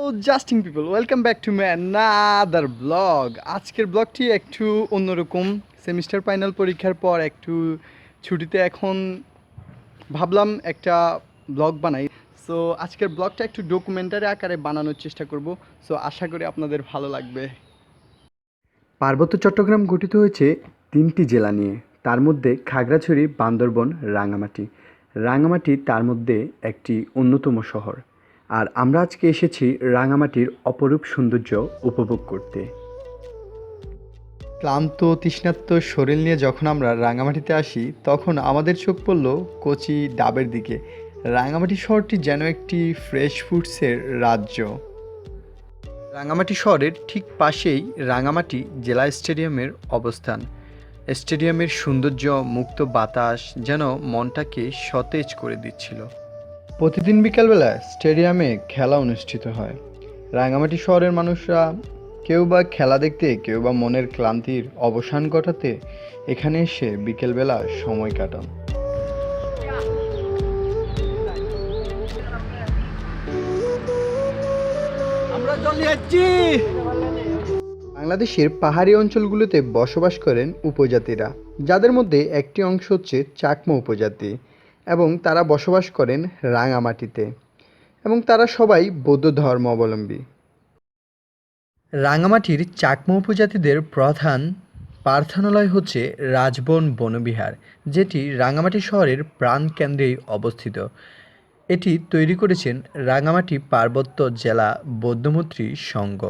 O জাস্টিং people welcome back to my another blog আজকের ব্লগটি একটু অন্যরকম সেমিস্টার ফাইনাল পরীক্ষার পর একটু ছুটিতে এখন ভাবলাম একটা ব্লগ বানাই। সো আজকের ব্লগটা একটু ডকুমেন্টারি আকারে বানানোর চেষ্টা করব। সো আশা করি আপনাদের ভালো লাগবে। পার্বত্য চট্টগ্রাম গঠিত হয়েছে তিনটি জেলা নিয়ে। তার মধ্যে খাগড়াছড়ি, বান্দরবন রাঙামাটি রাঙামাটি তার মধ্যে একটি অন্যতম শহর। আর আমরা আজকে এসেছি রাঙামাটির অপরূপ সৌন্দর্য উপভোগ করতে। ক্লান্ত তৃষ্ণাত্ম শরীর নিয়ে যখন আমরা রাঙামাটিতে আসি, তখন আমাদের চোখ পড়ল কচি ডাবের দিকে। রাঙামাটি শহরটি যেন একটি ফ্রেশ ফুডসের রাজ্য। রাঙামাটি শহরের ঠিক পাশেই রাঙামাটি জেলা স্টেডিয়ামের অবস্থান। স্টেডিয়ামের সৌন্দর্য মুক্ত বাতাস যেন মনটাকে সতেজ করে দিচ্ছিল। প্রতিদিন বিকালবেলা স্টেডিয়ামে খেলা অনুষ্ঠিত হয়। রাঙামাটি শহরের মানুষরা কেউ বা খেলা দেখতে কেউ বা মনের ক্লান্তির অবসান ঘটাতে এখানে এসে বিকেলবেলা সময় কাটান। বাংলাদেশের পাহাড়ি অঞ্চলগুলোতে বসবাস করেন উপজাতিরা। যাদের মধ্যে একটি অংশ হচ্ছে চাকমা উপজাতি। এবং তারা বসবাস করেন রাঙামাটিতে এবং তারা সবাই বৌদ্ধ ধর্ম অবলম্বী। রাঙামাটির চাকমা উপজাতিদের প্রধান প্রার্থনালয় হচ্ছে রাজবন বনবিহার যেটি রাঙামাটি শহরের প্রাণকেন্দ্রেই অবস্থিত। এটি তৈরি করেছেন রাঙামাটি পার্বত্য জেলা বৌদ্ধমৈত্রী সংঘ।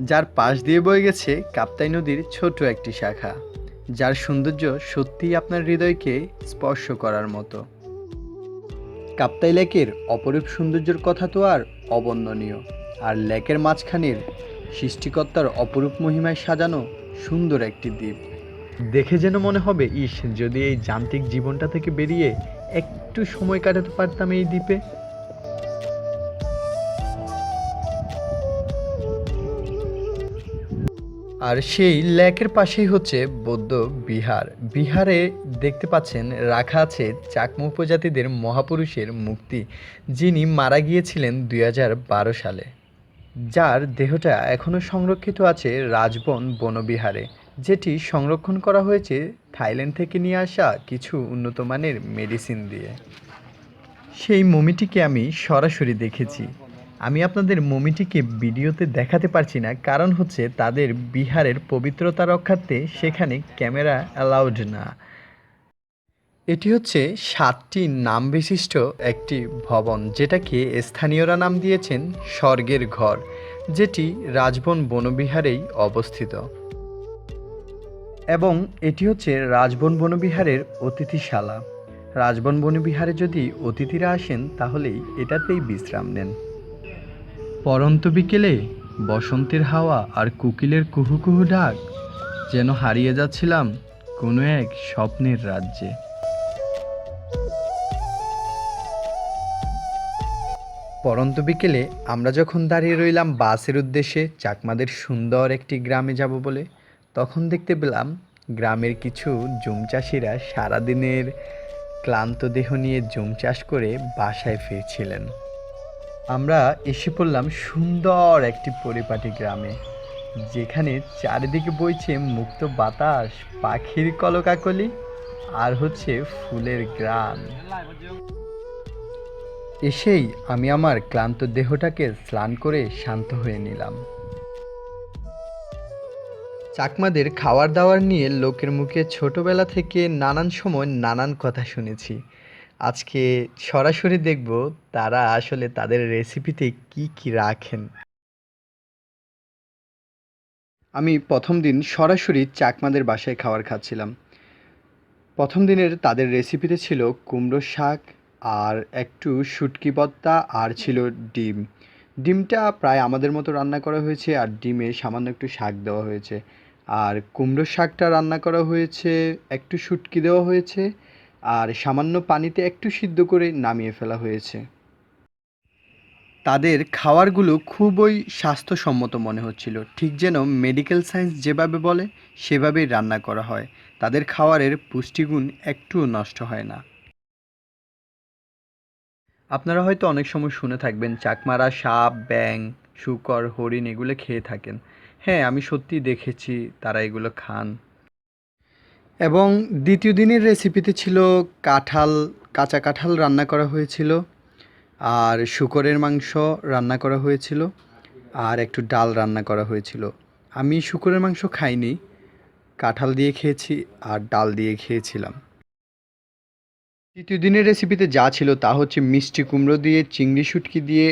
যার পাশ দিয়ে বয়ে গেছে কাপ্তাই নদীর ছোট একটি শাখা। যার সৌন্দর্য সত্যিই আপনার হৃদয়কে স্পর্শ করার মতো। কাপ্তাই লেকের অপরূপ সৌন্দর্যের কথা তো আর অবর্ণনীয়। আর লেকের মাঝখানের সৃষ্টিকর্তার অপরূপ মহিমায় সাজানো সুন্দর একটি দ্বীপ। দেখে যেন মনে হবে, ইস, যদি এই যান্ত্রিক জীবনটা থেকে বেরিয়ে একটু সময় কাটাতে পারতাম এই দ্বীপে। আর সেই লেকের পাশেই হচ্ছে বৌদ্ধ বিহার। বিহারে দেখতে পাচ্ছেন, রাখা আছে চাকমা উপজাতিদের মহাপুরুষের মুক্তি যিনি মারা গিয়েছিলেন দুই হাজার বারো সালে। যার দেহটা এখনও সংরক্ষিত আছে রাজবন বনবিহারে। যেটি সংরক্ষণ করা হয়েছে থাইল্যান্ড থেকে নিয়ে আসা কিছু উন্নত মানের মেডিসিন দিয়ে। সেই মমিটিকে আমি সরাসরি দেখেছি। আমি আপনাদের মমিটিকে ভিডিওতে দেখাতে পারছি না, কারণ হচ্ছে তাদের বিহারের পবিত্রতা রক্ষার্থে সেখানে ক্যামেরা অ্যালাউড না। এটি হচ্ছে সাতটি নাম বিশিষ্ট একটি ভবন, যেটাকে স্থানীয়রা নাম দিয়েছেন স্বর্গের ঘর, যেটি রাজবন বনবিহারেই অবস্থিত। এবং এটি হচ্ছে রাজবন বনবিহারের অতিথিশালা। রাজবন বনবিহারে যদি অতিথিরা আসেন, তাহলেই এটাতেই বিশ্রাম নেন। পরন্ত বিকেলে বসন্তের হাওয়া আর কোকিলের কুহু কুহু ডাক, যেন হারিয়ে যাচ্ছিলাম কোনো এক স্বপ্নের রাজ্যে। পরন্ত বিকেলে আমরা যখন দাঁড়িয়ে রইলাম বাসের উদ্দেশ্যে চাকমাদের সুন্দর একটি গ্রামে যাব বলে, তখন দেখতে পেলাম গ্রামের কিছু জুম চাষিরা সারাদিনের ক্লান্ত দেহ নিয়ে জুম চাষ করে বাসায় ফিরছিলেন। আমরা এসে পড়লাম সুন্দর একটি পরিপাটি গ্রামে, যেখানে চারিদিকে বইছে মুক্ত বাতাস, পাখির কলকাকলি, আর হচ্ছে ফুলের গ্রাম। এসেই আমি আমার ক্লান্ত দেহটাকে স্নান করে শান্ত হয়ে নিলাম। চাকমাদের খাওয়ার দাওয়ার নিয়ে লোকের মুখে ছোটবেলা থেকে নানান সময় নানান কথা শুনেছি। আজকে সরাসরি দেখব তারা আসলে তাদের রেসিপিতে কি কি রাখেন। আমি প্রথম দিন সরাসরি চাকমাদের বাসায় খাবার খাচ্ছিলাম। প্রথম দিনের তাদের রেসিপিতে ছিল কুমড়ো শাক আর একটু শুটকি ভর্তা আর ছিল ডিম। ডিমটা প্রায় আমাদের মতো রান্না করা হয়েছে আর ডিমে সামান্য একটু শাক দেওয়া হয়েছে। আর কুমড়ো শাকটা রান্না করা হয়েছে, একটু শুটকি দেওয়া হয়েছে আর সামান্য পানিতে একটু সিদ্ধ করে নামিয়ে ফেলা হয়েছে। তাদের খাবারগুলো খুবই স্বাস্থ্যসম্মত মনে হচ্ছিল। ঠিক যেন মেডিকেল সায়েন্স যেভাবে বলে, সেভাবেই রান্না করা হয়। তাদের খাবারের পুষ্টিগুণ একটুও নষ্ট হয় না। আপনারা হয়তো অনেক সময় শুনে থাকবেন, চাকমারা, সাপ ব্যাং শুকর, হরিণ এগুলো খেয়ে থাকেন। হ্যাঁ আমি সত্যিই দেখেছি তারা এগুলো খান। এবং দ্বিতীয় দিনের রেসিপিতে ছিল কাঁঠাল, কাঁচা কাঁঠাল রান্না করা হয়েছিল আর শুকরের মাংস রান্না করা হয়েছিল আর একটু ডাল রান্না করা হয়েছিল। আমি শুকরের মাংস খাইনি, কাঁঠাল দিয়ে খেয়েছি আর ডাল দিয়ে খেয়েছিলাম। তৃতীয় দিনের রেসিপিতে যা ছিল তা হচ্ছে মিষ্টি কুমড়ো দিয়ে, চিংড়ি শুটকি দিয়ে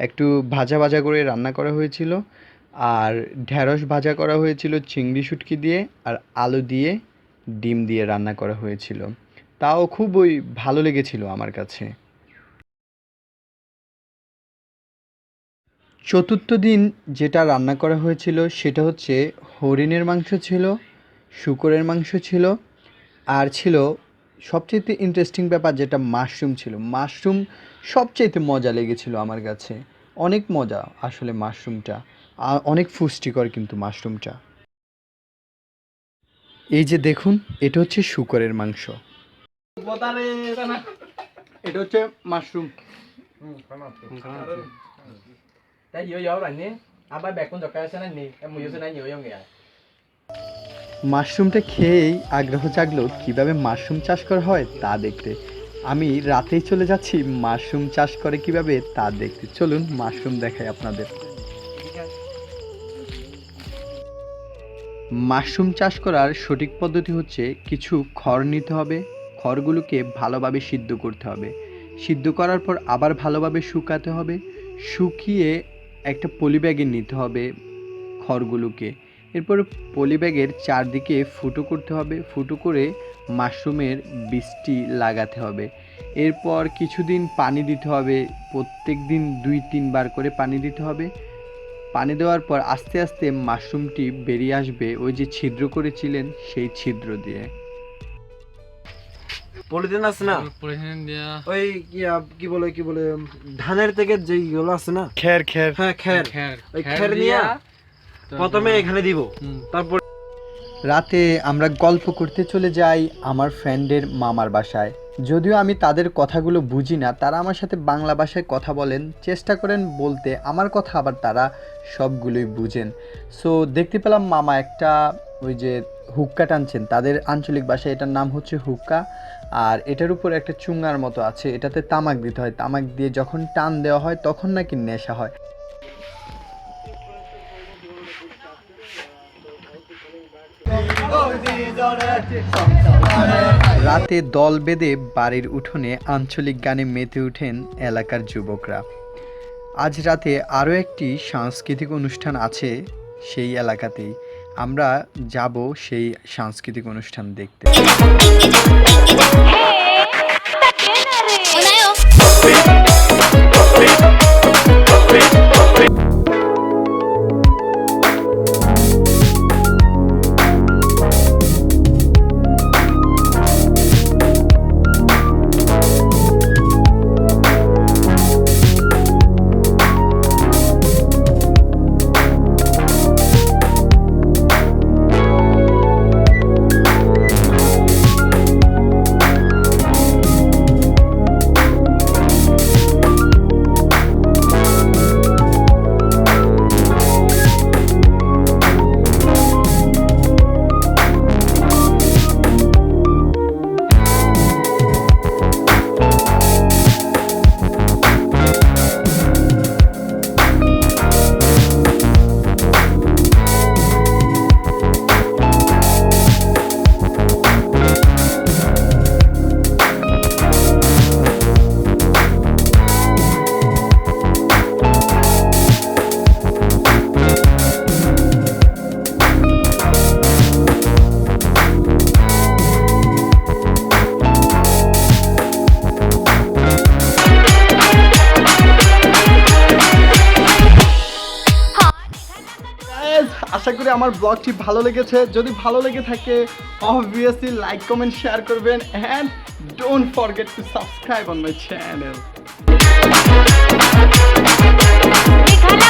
একটু ভাজা ভাজা করে রান্না করা হয়েছিল। আর ঢ্যাঁড়স ভাজা করা হয়েছিল, চিংড়ি শুটকি দিয়ে আর আলু দিয়ে ডিম দিয়ে রান্না করা হয়েছিল। তাও খুবই ভালো লেগেছিল আমার কাছে। চতুর্থ দিন যেটা রান্না করা হয়েছিল সেটা হচ্ছে হরিণের মাংস ছিল, শুকরের মাংস ছিল, আর ছিল সবচেয়ে ইন্টারেস্টিং ব্যাপার যেটা মাশরুম ছিল। মাশরুম সবচেয়ে মজা লেগেছিল আমার কাছে। অনেক মজা আসলে মাশরুমটা অনেক পুষ্টিকর কিন্তু মাশরুমটা এই যে দেখুন এটা হচ্ছে শুকরের মাংস। এটা হচ্ছে মাশরুম? মাশরুমটা খেয়েই আগ্রহ জাগলো কীভাবে মাশরুম চাষ করা হয় তা দেখতে। আমি রাতেই চলে যাচ্ছি মাশরুম চাষ করে কীভাবে তা দেখতে। চলুন মাশরুম দেখাই আপনাদের। মাশরুম চাষ করার সঠিক পদ্ধতি হচ্ছে কিছু খড় নিতে হবে, খড়গুলোকে ভালোভাবে সিদ্ধ করতে হবে। সিদ্ধ করার পর আবার ভালোভাবে শুকাতে হবে, শুকিয়ে একটা পলিব্যাগে নিতে হবে খড়গুলোকে। এরপর পলিব্যাগের চারদিকে ফুটো করতে হবে, ফুটো করে মাশরুমের বীজটি লাগাতে হবে। এরপর কিছুদিন পানি দিতে হবে প্রত্যেক দিন দুই তিনবার করে পানি দিতে হবে। পানি দেওয়ার পর আস্তে আস্তে মাশরুমটি বেরিয়ে আসবে ওই যে ছিদ্র করেছিলেন সেই ছিদ্র দিয়ে। পলিথিন আছে না? পলিথিন দিয়া। ওই কি কি বলে কি বলে ধানের থেকে যেগুলো আছে না? খের খের। হ্যাঁ খের। খের ওই খের নিয়ে প্রথমে এখানে দিব। তারপর রাতে আমরা গল্প করতে চলে যাই আমার ফ্রেন্ডের মামার বাসায়। যদিও আমি তাদের কথাগুলো বুঝি না তারা আমার সাথে বাংলা ভাষায় কথা বলেন চেষ্টা করেন বলতে আমার কথা আবার তারা সবগুলোই বুঝেন সো দেখতে পেলাম মামা একটা ওই যে হুক্কা টানছেন তাদের আঞ্চলিক ভাষায় এটার নাম হচ্ছে হুক্কা আর এটার উপর একটা চুঙ্গার মতো আছে এটাতে তামাক দিতে হয় তামাক দিয়ে যখন টান দেওয়া হয় তখন নাকি নেশা হয় রাতে দল বেঁধে বাড়ির উঠোনে আঞ্চলিক গানে মেতে ওঠেন এলাকার যুবকরা। আজ রাতে আরও একটি সাংস্কৃতিক অনুষ্ঠান আছে সেই এলাকাতেই। আমরা যাব সেই সাংস্কৃতিক অনুষ্ঠান দেখতে। আশা করি আমার ব্লগটি ভালো লেগেছে। যদি ভালো লেগে থাকে অবভিয়াসলি লাইক কমেন্ট শেয়ার করবেন। And don't forget to subscribe on my channel